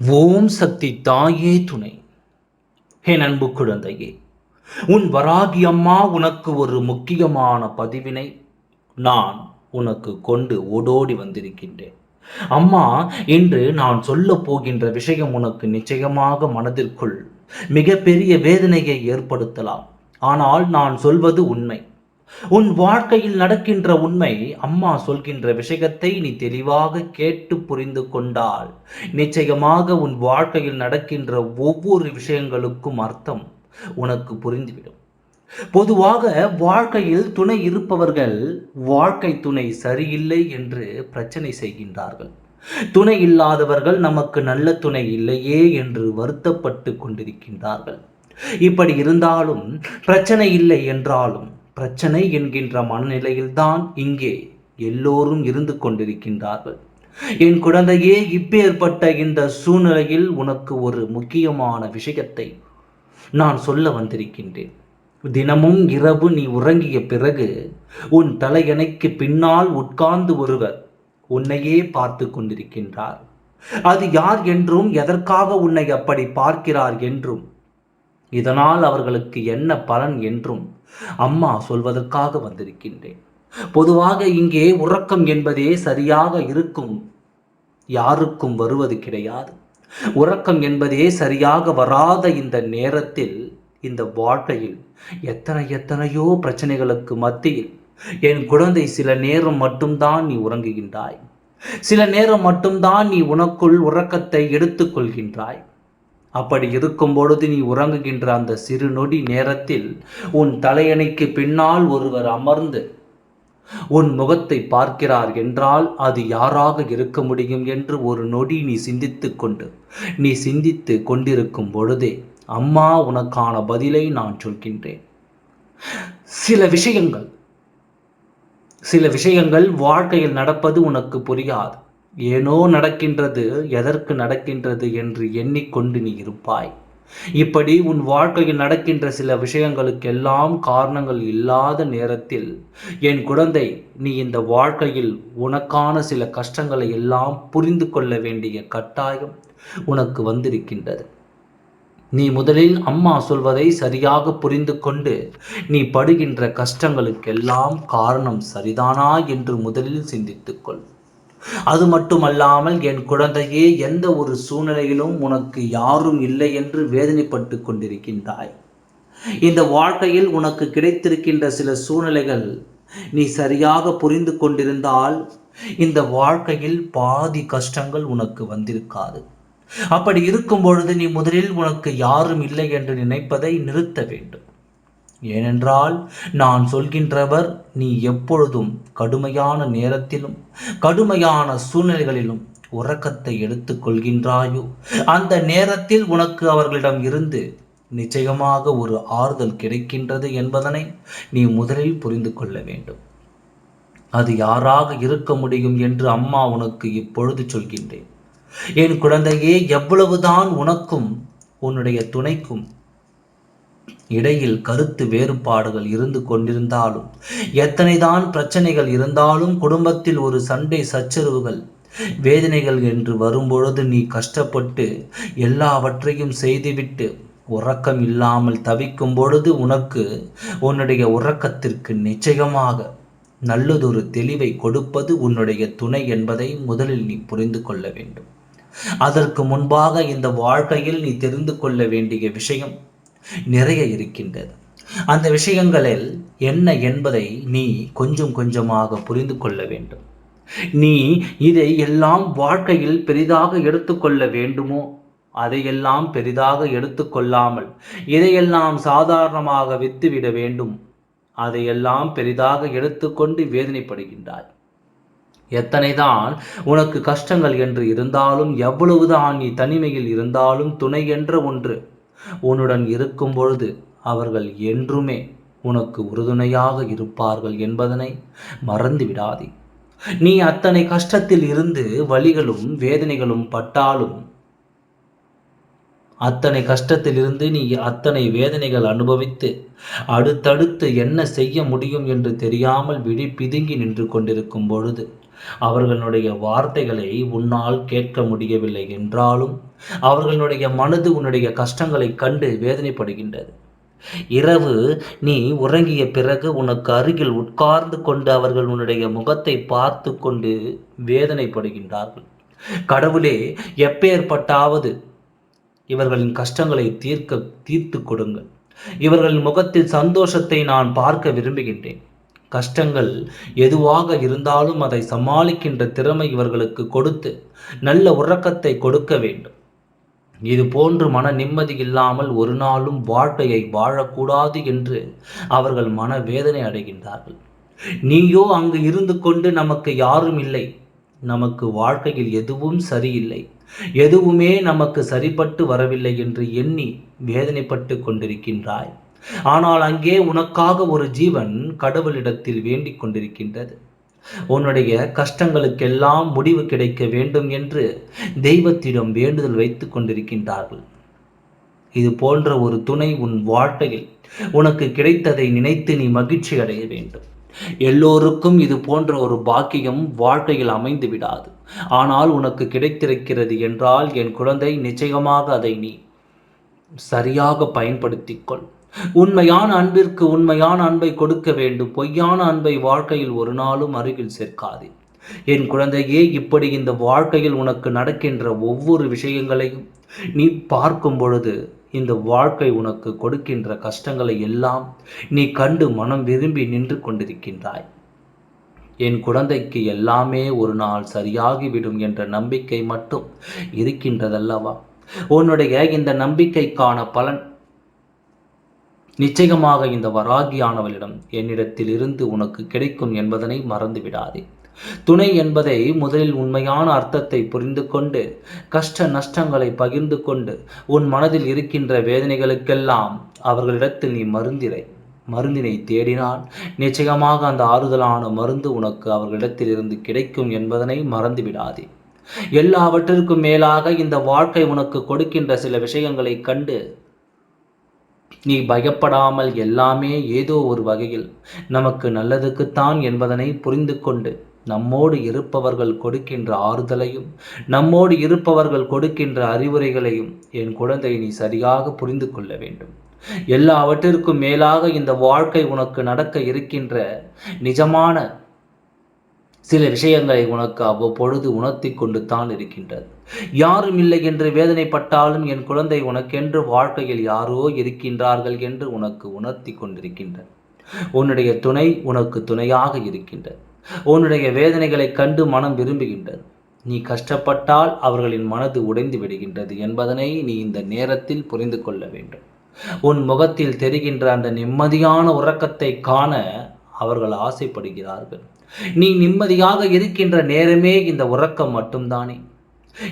ஓம் சக்தி தாயே துணை. ஹே அன்பு குழந்தையே உன் வராகி அம்மா உனக்கு ஒரு முக்கியமான பதிவினை நான் உனக்கு கொண்டு ஓடோடி வந்திருக்கின்றேன். அம்மா இன்று நான் சொல்லப் போகின்ற விஷயம் உனக்கு நிச்சயமாக மனதிற்குள் மிகப்பெரிய வேதனையை ஏற்படுத்தலாம். ஆனால் நான் சொல்வது உண்மை. உன் வாழ்க்கையில் நடக்கின்ற உண்மை அம்மா சொல்கின்ற விஷயத்தை நீ தெளிவாக கேட்டு புரிந்து கொண்டால் நிச்சயமாக உன் வாழ்க்கையில் நடக்கின்ற ஒவ்வொரு விஷயங்களுக்கும் அர்த்தம் உனக்கு புரிந்துவிடும். பொதுவாக வாழ்க்கையில் துணை இருப்பவர்கள் வாழ்க்கை துணை சரியில்லை என்று பிரச்சனை செய்கின்றார்கள். துணை இல்லாதவர்கள் நமக்கு நல்ல துணை இல்லையே என்று வருத்தப்பட்டு கொண்டிருக்கின்றார்கள். இப்படி இருந்தாலும் பிரச்சனை இல்லை என்றாலும் பிரச்சனை என்கின்ற மனநிலையில்தான் இங்கே எல்லோரும் இருந்து கொண்டிருக்கின்றார்கள். என் குழந்தையே இப்பேற்பட்ட இந்த சூழ்நிலையில் உனக்கு ஒரு முக்கியமான விஷயத்தை நான் சொல்ல வந்திருக்கின்றேன். தினமும் இரவு நீ உறங்கிய பிறகு உன் தலையணைக்கு பின்னால் உட்கார்ந்து ஒருவர் உன்னையே பார்த்து கொண்டிருக்கின்றார். அது யார் என்றும் எதற்காக உன்னை அப்படி பார்க்கிறார் என்றும் இதனால் அவர்களுக்கு என்ன பலன் என்றும் அம்மா சொல்வதற்காக வந்திருக்கின்றேன். பொதுவாக இங்கே உறக்கம் என்பதே சரியாக இருக்கும். யாருக்கும் வருவது கிடையாது. உறக்கம் என்பதே சரியாக வராத இந்த நேரத்தில் இந்த வாழ்க்கையில் எத்தனை எத்தனையோ பிரச்சனைகளுக்கு மத்தியில் என் குழந்தை சில நேரம் மட்டும்தான் நீ உறங்குகின்றாய். சில நேரம் மட்டும்தான் நீ உனக்குள் உறக்கத்தை எடுத்துக்கொள்கின்றாய். அப்படி இருக்கும் பொழுது நீ உறங்குகின்ற அந்த சிறு நொடி நேரத்தில் உன் தலையணைக்கு பின்னால் ஒருவர் அமர்ந்து உன் முகத்தை பார்க்கிறார் என்றால் அது யாராக இருக்க முடியும் என்று ஒரு நொடி நீ சிந்தித்து கொண்டு நீ சிந்தித்து கொண்டிருக்கும் பொழுதே அம்மா உனக்கான பதிலை நான் சொல்கின்றேன். சில விஷயங்கள் சில விஷயங்கள் வாழ்க்கையில் நடப்பது உனக்கு புரியாது. ஏனோ நடக்கின்றது எதற்கு நடக்கின்றது என்று எண்ணிக்கொண்டு நீ இருப்பாய். இப்படி உன் வாழ்க்கையில் நடக்கின்ற சில விஷயங்களுக்கெல்லாம் காரணங்கள் இல்லாத நேரத்தில் என் குழந்தை நீ இந்த வாழ்க்கையில் உனக்கான சில கஷ்டங்களை எல்லாம் புரிந்து கொள்ள வேண்டிய கட்டாயம் உனக்கு வந்திருக்கின்றது. நீ முதலில் அம்மா சொல்வதை சரியாக புரிந்து கொண்டு நீ படுகின்ற கஷ்டங்களுக்கெல்லாம் காரணம் சரிதானா என்று முதலில் சிந்தித்துக்கொள் அது மட்டுமல்லாமல் என் குழந்தையே எந்த ஒரு சூழ்நிலையிலும் உனக்கு யாரும் இல்லை என்று வேதனைப்பட்டு கொண்டிருக்கின்றாய். இந்த வாழ்க்கையில் உனக்கு கிடைத்திருக்கின்ற சில சூழ்நிலைகள் நீ சரியாக புரிந்து கொண்டிருந்தால் இந்த வாழ்க்கையில் பாதி கஷ்டங்கள் உனக்கு வந்திருக்காது. அப்படி இருக்கும் பொழுது நீ முதலில் உனக்கு யாரும் இல்லை என்று நினைப்பதை நிறுத்த வேண்டும். ஏனென்றால் நான் சொல்கின்றவர் நீ எப்பொழுதும் கடுமையான நேரத்திலும் கடுமையான சூழ்நிலைகளிலும் உறக்கத்தை எடுத்துக்கொள்கின்றாயோ அந்த நேரத்தில் உனக்கு அவர்களிடம் இருந்து நிச்சயமாக ஒரு ஆறுதல் கிடைக்கின்றது என்பதனை நீ முதலில் புரிந்து கொள்ள வேண்டும். அது யாராக இருக்க முடியும் என்று அம்மா உனக்கு இப்பொழுது சொல்கின்றேன். என் குழந்தையே எவ்வளவுதான் உனக்கும் உன்னுடைய துணைக்கும் இடையில் கருத்து வேறுபாடுகள் இருந்து கொண்டிருந்தாலும் எத்தனைதான் பிரச்சனைகள் இருந்தாலும் குடும்பத்தில் ஒரு சண்டை சச்சரவுகள் வேதனைகள் என்று வரும்பொழுது நீ கஷ்டப்பட்டு எல்லாவற்றையும் செய்துவிட்டு உறக்கம் இல்லாமல் தவிக்கும் பொழுது உனக்கு உன்னுடைய உறக்கத்திற்கு நிச்சயமாக நல்லதொரு தெளிவை கொடுப்பது உன்னுடைய துணை என்பதை முதலில் நீ புரிந்து கொள்ள வேண்டும். அதற்கு முன்பாக இந்த வாழ்க்கையில் நீ தெரிந்து கொள்ள வேண்டிய விஷயம் நிறைய இருக்கின்றது. அந்த விஷயங்களில் என்ன என்பதை நீ கொஞ்சம் கொஞ்சமாக புரிந்து கொள்ள வேண்டும். நீ இதை எல்லாம் வாழ்க்கையில் பெரிதாக எடுத்துக்கொள்ள வேண்டுமோ? அதையெல்லாம் பெரிதாக எடுத்துக்கொள்ளாமல் இதையெல்லாம் சாதாரணமாக வித்துவிட வேண்டும். அதையெல்லாம் பெரிதாக எடுத்துக்கொண்டு வேதனைப்படுகின்றாய். எத்தனைதான் உனக்கு கஷ்டங்கள் என்று இருந்தாலும் எவ்வளவுதான் நீ தனிமையில் இருந்தாலும் துணை என்ற ஒன்று. உன்னுடன் இருக்கும் பொழுது அவர்கள் என்றுமே உனக்கு உறுதுணையாக இருப்பார்கள் என்பதனை மறந்து விடாதே. நீ அத்தனை கஷ்டத்தில் இருந்து வழிகளும் வேதனைகளும் பட்டாலும் அத்தனை கஷ்டத்திலிருந்து நீ அத்தனை வேதனைகள் அனுபவித்து அடுத்தடுத்து என்ன செய்ய முடியும் என்று தெரியாமல் விழி பிதுங்கி நின்று கொண்டிருக்கும் பொழுது அவர்களுடைய வார்த்தைகளை உன்னால் கேட்க முடியவில்லை என்றாலும் அவர்களுடைய மனது உன்னுடைய கஷ்டங்களை கண்டு வேதனைப்படுகின்றது. இரவு நீ உறங்கிய பிறகு உனக்கு அருகில் உட்கார்ந்து கொண்டு அவர்கள் உன்னுடைய முகத்தை பார்த்து கொண்டு வேதனைப்படுகின்றார்கள். கடவுளே எப்பேற்பட்டாவது இவர்களின் கஷ்டங்களை தீர்க்க தீர்த்து கொடுங்கள். இவர்களின் முகத்தில் சந்தோஷத்தை நான் பார்க்க விரும்புகின்றேன். கஷ்டங்கள் எதுவாக இருந்தாலும் அதை சமாளிக்கின்ற திறமை இவர்களுக்கு கொடுத்து நல்ல உறக்கத்தை கொடுக்க வேண்டும். இது போன்று மன நிம்மதி இல்லாமல் ஒரு நாளும் வாழ்க்கையை வாழக்கூடாது என்று அவர்கள் மன வேதனை அடைகின்றார்கள். நீயோ அங்கு இருந்து கொண்டு நமக்கு யாரும் இல்லை. நமக்கு வாழ்க்கையில் எதுவும் சரியில்லை. எதுவுமே நமக்கு சரிப்பட்டு வரவில்லை என்று எண்ணி வேதனைப்பட்டு கொண்டிருக்கின்றாய். ஆனால் அங்கே உனக்காக ஒரு ஜீவன் கடவுளிடத்தில் வேண்டிக் கொண்டிருக்கின்றது. உன்னுடைய கஷ்டங்களுக்கெல்லாம் முடிவு கிடைக்க வேண்டும் என்று தெய்வத்திடம் வேண்டுதல் வைத்துக் கொண்டிருக்கின்றார்கள். இது போன்ற ஒரு துணை உன் வாழ்க்கையில் உனக்கு கிடைத்ததை நினைத்து நீ மகிழ்ச்சி அடைய வேண்டும். எல்லோருக்கும் இது போன்ற ஒரு பாக்கியம் வாழ்க்கையில் அமைந்து விடாது. ஆனால் உனக்கு கிடைத்திருக்கிறது என்றால் என் குழந்தை நிச்சயமாக அதை நீ சரியாக பயன்படுத்திக் கொள். உண்மையான அன்பிற்கு உண்மையான அன்பை கொடுக்க வேண்டும். பொய்யான அன்பை வாழ்க்கையில் ஒரு நாளும் அருகில் சேர்க்காதே. என் குழந்தையே இப்படி இந்த வாழ்க்கையில் உனக்கு நடக்கின்ற ஒவ்வொரு விஷயங்களையும் நீ பார்க்கும் பொழுது இந்த வாழ்க்கை உனக்கு கொடுக்கின்ற கஷ்டங்களை எல்லாம் நீ கண்டு மனம் விரும்பி நின்று கொண்டிருக்கின்றாய். என் குழந்தைக்கு எல்லாமே ஒரு நாள் சரியாகிவிடும் என்ற நம்பிக்கை மட்டும் இருக்கின்றதல்லவா? உன்னுடைய இந்த நம்பிக்கைக்கான பலன் நிச்சயமாக இந்த வராகியானவளிடம் என்னிடத்தில் இருந்து உனக்கு கிடைக்கும் என்பதனை மறந்துவிடாதே. துணை என்பதை முதலில் உண்மையான அர்த்தத்தை புரிந்து கொண்டு கஷ்ட நஷ்டங்களை பகிர்ந்து கொண்டு உன் மனதில் இருக்கின்ற வேதனைகளுக்கெல்லாம் அவர்களிடத்தில் நீ மருந்திரை. மருந்தினை தேடினால் நிச்சயமாக அந்த ஆறுதலான மருந்து உனக்கு அவர்களிடத்தில் இருந்து கிடைக்கும் என்பதனை மறந்துவிடாதே. எல்லாவற்றிற்கும் மேலாக இந்த வாழ்க்கை உனக்கு கொடுக்கின்ற சில விஷயங்களை கண்டு நீ பயப்படாமல் எல்லாமே ஏதோ ஒரு வகையில் நமக்கு நல்லதுக்குத்தான் என்பதனை புரிந்து கொண்டு நம்மோடு இருப்பவர்கள் கொடுக்கின்ற ஆறுதலையும் நம்மோடு இருப்பவர்கள் கொடுக்கின்ற அறிவுரைகளையும் என் குழந்தை நீ சரியாக புரிந்து கொள்ள வேண்டும். எல்லாவற்றிற்கும் மேலாக இந்த வாழ்க்கை உனக்கு நடக்க இருக்கின்ற நிஜமான சில விஷயங்களை உனக்கு அவ்வப்பொழுது உணர்த்தி கொண்டு தான் இருக்கின்றது. யாரும் இல்லை என்று வேதனைப்பட்டாலும் என் குழந்தை உனக்கென்று வாழ்க்கையில் யாரோ இருக்கின்றார்கள் என்று உனக்கு உணர்த்தி கொண்டிருக்கின்றது. உன்னுடைய துணை உனக்கு துணையாக இருக்கின்றது. உன்னுடைய வேதனைகளை கண்டு மனம் விரும்புகின்றது. நீ கஷ்டப்பட்டால் அவர்களின் மனது உடைந்து விடுகின்றது என்பதனை நீ இந்த நேரத்தில் புரிந்து கொள்ள வேண்டும். உன் முகத்தில் தெரிகின்ற அந்த நிம்மதியான உறக்கத்தை காண அவர்கள் ஆசைப்படுகிறார்கள். நீ நிம்மதியாக இருக்கின்ற நேரமே இந்த உறக்கம் மட்டும்தானே.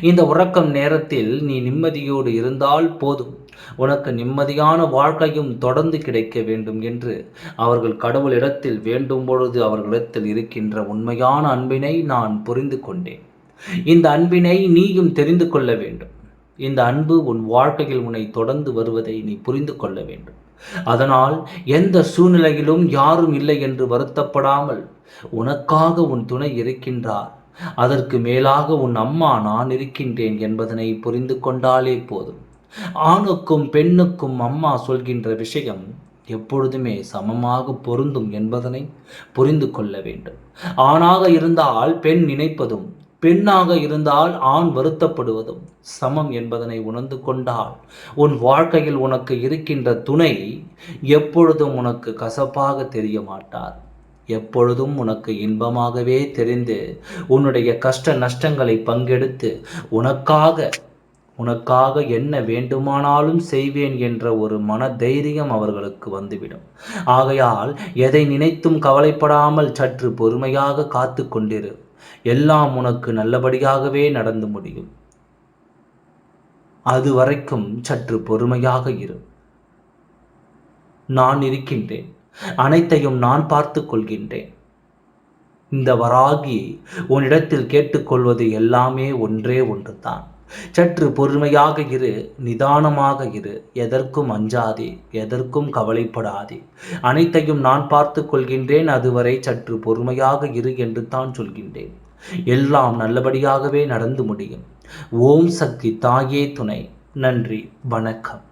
இந்த உறக்கம் நேரத்தில் நீ நிம்மதியோடு இருந்தால் போதும். உனக்கு நிம்மதியான வாழ்க்கையும் தொடர்ந்து கிடைக்க வேண்டும் என்று அவர்கள் கடவுளிடத்தில் வேண்டும் பொழுது அவர்களிடத்தில் இருக்கின்ற உண்மையான அன்பினை நான் புரிந்து கொண்டேன். இந்த அன்பினை நீயும் தெரிந்து கொள்ள வேண்டும். இந்த அன்பு உன் வாழ்க்கையில் உன்னை தொடர்ந்து வருவதை நீ புரிந்து கொள்ள வேண்டும். அதனால் எந்த சூழ்நிலையிலும் யாரும் இல்லை என்று வருத்தப்படாமல் உனக்காக உன் துணை இருக்கின்றார். அதற்கு மேலாக உன் அம்மா நான் இருக்கின்றேன் என்பதனை புரிந்து கொண்டாலே போதும். ஆணுக்கும் பெண்ணுக்கும் அம்மா சொல்கின்ற விஷயம் எப்பொழுதுமே சமமாக பொருந்தும் என்பதனை புரிந்து கொள்ள வேண்டும். ஆணாக இருந்தால் பெண் நினைப்பதும் பெண்ணாக இருந்தால் ஆண் வருத்தப்படுவதும் சமம் என்பதனை உணர்ந்து கொண்டால் உன் வாழ்க்கையில் உனக்கு இருக்கின்ற துணை எப்பொழுதும் உனக்கு கசப்பாக தெரிய மாட்டார் எப்பொழுதும் உனக்கு இன்பமாகவே தெரிந்து உன்னுடைய கஷ்ட நஷ்டங்களை பங்கெடுத்து உனக்காக உனக்காக என்ன வேண்டுமானாலும் செய்வேன் என்ற ஒரு மன தைரியம் அவர்களுக்கு வந்துவிடும். ஆகையால் எதை நினைத்தும் கவலைப்படாமல் சற்று பொறுமையாக காத்து கொண்டிரு. எல்லாம் உனக்கு நல்லபடியாகவே நடந்து முடியும். அது வரைக்கும் சற்று பொறுமையாக இரு. நான் இருக்கின்றேன். அனைத்தையும் நான் பார்த்து கொள்கின்றேன். இந்த வராகி உன்னிடத்தில் கேட்டுக்கொள்வது எல்லாமே ஒன்றே ஒன்றுதான். சற்று பொறுமையாக இரு நிதானமாக இரு எதற்கும் அஞ்சாதே எதற்கும் கவலைப்படாதே. அனைத்தையும் நான் பார்த்து கொள்கின்றேன் அதுவரை சற்று பொறுமையாக இரு என்று தான் சொல்கின்றேன். எல்லாம் நல்லபடியாகவே நடந்து முடியும். ஓம் சக்தி தாயே துணை. நன்றி வணக்கம்.